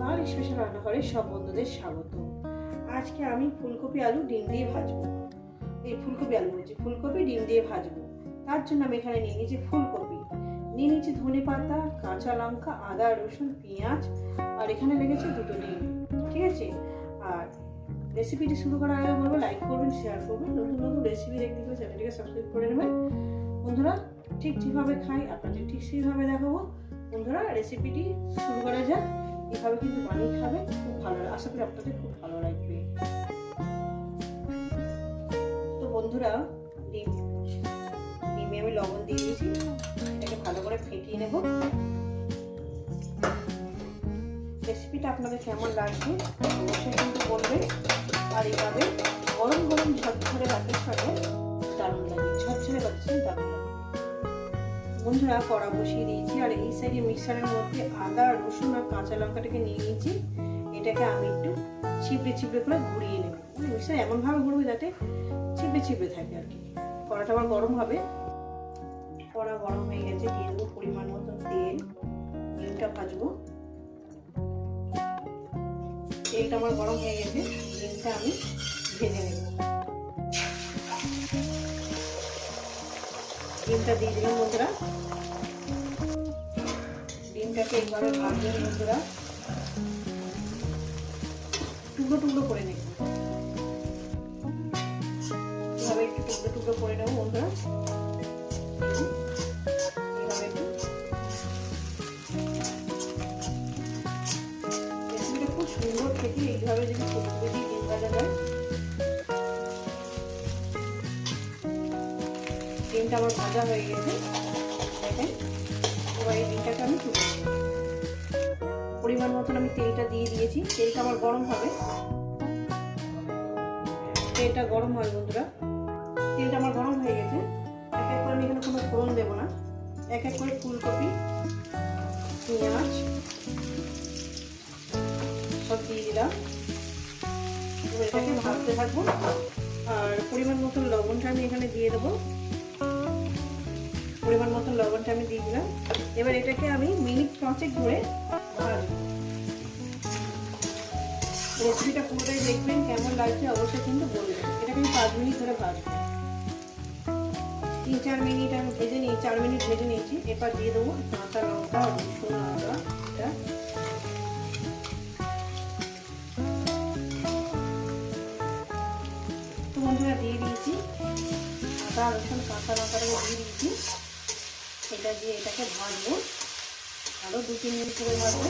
আর special রান্নাঘরে সব বন্ধুদের স্বাগত। আজকে আমি ফুলকপি আলু ডিম দিয়ে ভাজবো। এই ফুলকপি আলু বলছি, ফুলকপি ডিম দিয়ে ভাজবো। তার জন্য আমি এখানে নিয়ে নিয়েছি ফুলকপি। নিয়ে নিয়েছি ধনে পাতা, কাঁচা লঙ্কা, আদা, রসুন, পেঁয়াজ, আর এখানে লেগেছে দুটো ডিম। ঠিক আছে? আর রেসিপিটি শুরু করার আগে বলব লাইক করবেন শেয়ার করবেন। নতুন নতুন রেসিপি দেখতে গেলে চ্যানেলটিকে সাবস্ক্রাইব করে নেবেন। বন্ধুরা, ঠিক ঠিকভাবে খাই, আপনাদের ঠিক সেইভাবে দেখাবো। বন্ধুরা রেসিপিটি শুরু করা যাক। এভাবে কিন্তু বানিয়ে খাবে, খুব ভালো আশা করি আপনাদের খুব ভালো লাগবে। তো বন্ধুরা, ডিম, ডিমে আমি লবণ দিয়ে দিয়েছি। এটাকে ভালো করে ফেটিয়ে নেব। রেসিপিটা আপনাদের কেমন লাগছে, অবশ্যই কিন্তু বলবে আর এইভাবে বন্ধুরা কড়া বসিয়ে দিয়েছি। আর এই সাইডে মিক্সারের মধ্যে আদা, রসুন আর কাঁচা লঙ্কাটাকে নিয়ে নিয়েছি। এটাকে আমি একটু চিপড়ে চিপড়ে করে ঘুরিয়ে নেব। মানে মিক্সার এমনভাবে ঘুরবে যাতে চিপড়ে চিপড়ে থাকে আর কি। কড়াটা আবার গরম হবে। কড়া গরম হয়ে গেছে, দিয়ে দেবো পরিমাণ মতো তেল। ডিমটা ভাজবো। তেলটা আমার গরম হয়ে গেছে। ডিমটা আমি ভেজে নেব। ডিমটা দিয়ে দিলাম বন্ধুরা। ডিমটাকে এইভাবে ভাজবেন বন্ধুরা। টুকরো টুকরো করে নেব। এভাবে একটু টুকরো টুকরো করে নেব বন্ধুরা। খুব সুন্দর খেতে, এইভাবে যদি দিয়ে ডিম ভাজা যায় ডিমটা আমার ভাজা হয়ে গেছে। দেখেন, এবার এই ডিমটাকে আমি পরিমাণ মতন আমি তেলটা দিয়ে দিয়েছি। তেলটা আমার গরম হবে। তেলটা গরম হয় বন্ধুরা। তেলটা আমার গরম হয়ে গেছে। এক এক করে আমি এখানে কোনো ফোড়ন দেবো না। এক এক করে ফুলকপি, পেঁয়াজ, সব দিয়ে দিলাম। এটাকে ভাজতে থাকব। আর পরিমাণ মতন লবণটা আমি এখানে দিয়ে দেবো। পরিমাণ মতো লবণটা আমি দিয়ে দিলাম। এবার এটাকে আমি মিনিট ধরে ভাজবো রেসিপিটা পুরোটাই দেখবেন, কেমন লাগছে অবশ্যই কিন্তু বলবেন। এটাকে আমি পাঁচ মিনিট ধরে ভাজবো। তিন, চার মিনিট আমি ভেজে নিই, চার মিনিট ভেজে নিয়েছি। এবার দিয়ে দেবো কাঁচা লঙ্কা রসুন আদা। এটা বন্ধুরা, দিয়ে দিয়েছি। আদা, রসুন, কাঁচা লঙ্কাটাকে দিয়ে দিয়েছি। এটা দিয়ে এটাকে ভাজবো। আরও দু, তিন মিনিট করে ভাজবো।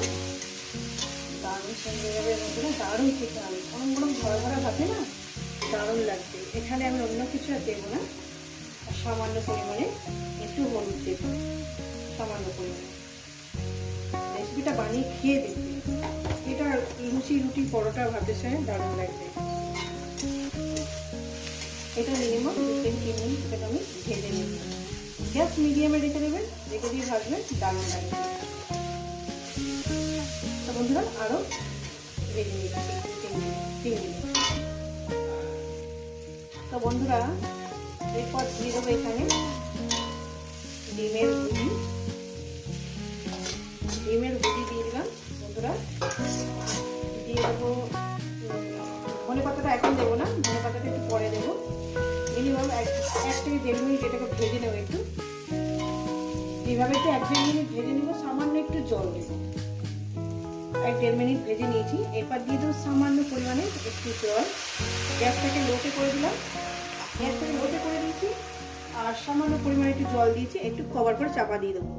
দারুণ সঙ্গে যাবে বন্ধুরা দারুণ খেতে হবে। গরম গরম ঘরে ঘরে ভাতে না, দারুণ লাগবে। এখানে আমি অন্য কিছু আর দেবো না। আর সামান্য পরিমাণে একটু হলুদ দেবো। সামান্য পরিমাণে। রেসিপিটা বানিয়ে খেয়ে দেখবে। এটা লুচি, রুটি, পরোটা, ভাতের সঙ্গে দারুণ লাগবে। এটা মিনিমাম দু তিন তিন মিনিট আমি ভেজে নেব। গ্যাস মিডিয়ামে রেখে দেবেন রেখে দিয়ে ভাজবেন দারুণ লাগবে বন্ধুরা আরও ভেজে নিচ্ছি তিন তিন তো বন্ধুরা, এরপর দিয়ে দেবো এখানে ডিমের গুঁড়ি। ডিমের গুঁড়ি দিয়ে দিলাম, বন্ধুরা। দিয়ে দেবো, ধনে পাতাটা এখন দেবো না, ধনে পাতাটা একটু পরে দেবো। মিনিমাম এক এক থেকে দেড় মিনিট এটাকে ভেজে নেব একটু। এইভাবে একটু এক দেড় মিনিট ভেজে নেব, সামান্য একটু জল দেবো। এক দেড় মিনিট ভেজে নিয়েছি। এরপর দিয়ে দেবো সামান্য পরিমাণে একটু জল। গ্যাসটাকে লোটে করে দিলাম। গ্যাসটাকে লোটে করে দিয়েছি। আর সামান্য পরিমাণে একটু জল দিয়েছি। একটু কভার করে চাপা দিয়ে দেবো।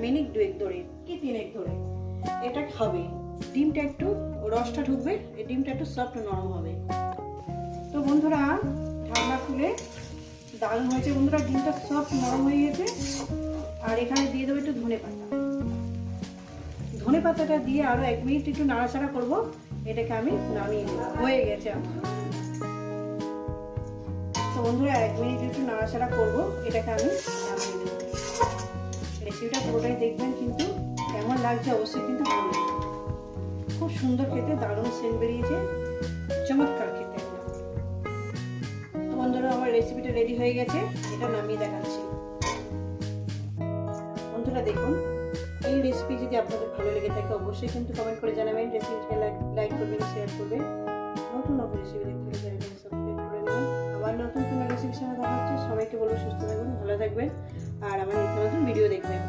মিনিট দুয়েক ধরে কি তিনেক ধরে। এটা খাবে। ডিমটা একটু রসটা ঢুকবে। এই ডিমটা একটু সফট নরম হবে। তো বন্ধুরা ঠান্ডা খুলে দারুণ হয়েছে। বন্ধুরা, ডিমটা সফট নরম হয়ে গেছে। আর এখানে দিয়ে দেবো একটু ধনে পাতা। ধনে পাতাটা দিয়ে আরও এক মিনিট একটু নাড়াচাড়া করব। এটাকে আমি নামিয়ে হয়ে গেছে আমার। তো বন্ধুরা, এক মিনিট একটু নাড়াচাড়া করব। এটাকে আমি নামিয়ে রেসিপিটা পুরোটাই দেখবেন কিন্তু কেমন লাগছে অবশ্যই কিন্তু বলবেন। খুব সুন্দর খেতে, দারুণ সেন্ট বেরিয়েছে। চমৎকার খেতে বন্ধুরা, আমার রেসিপিটা রেডি হয়ে গেছে। এটা নামিয়ে দেখাচ্ছি। বন্ধুরা, দেখুন, এই রেসিপি যদি আপনাদের ভালো লেগে থাকে, অবশ্যই কিন্তু কমেন্ট করে জানাবেন রেসিপিটা লাইক করবেন শেয়ার করবেন। নতুন নতুন রেসিপি দেখতে হলে চ্যানেলটাকে সাবস্ক্রাইব করে নেবেন। আবার নতুন কোনো রেসিপির সঙ্গে দেখা হচ্ছে, সবাইকে বলব সুস্থ থাকবেন ভালো থাকবেন। আর আমার নতুন নতুন ভিডিও দেখবেন।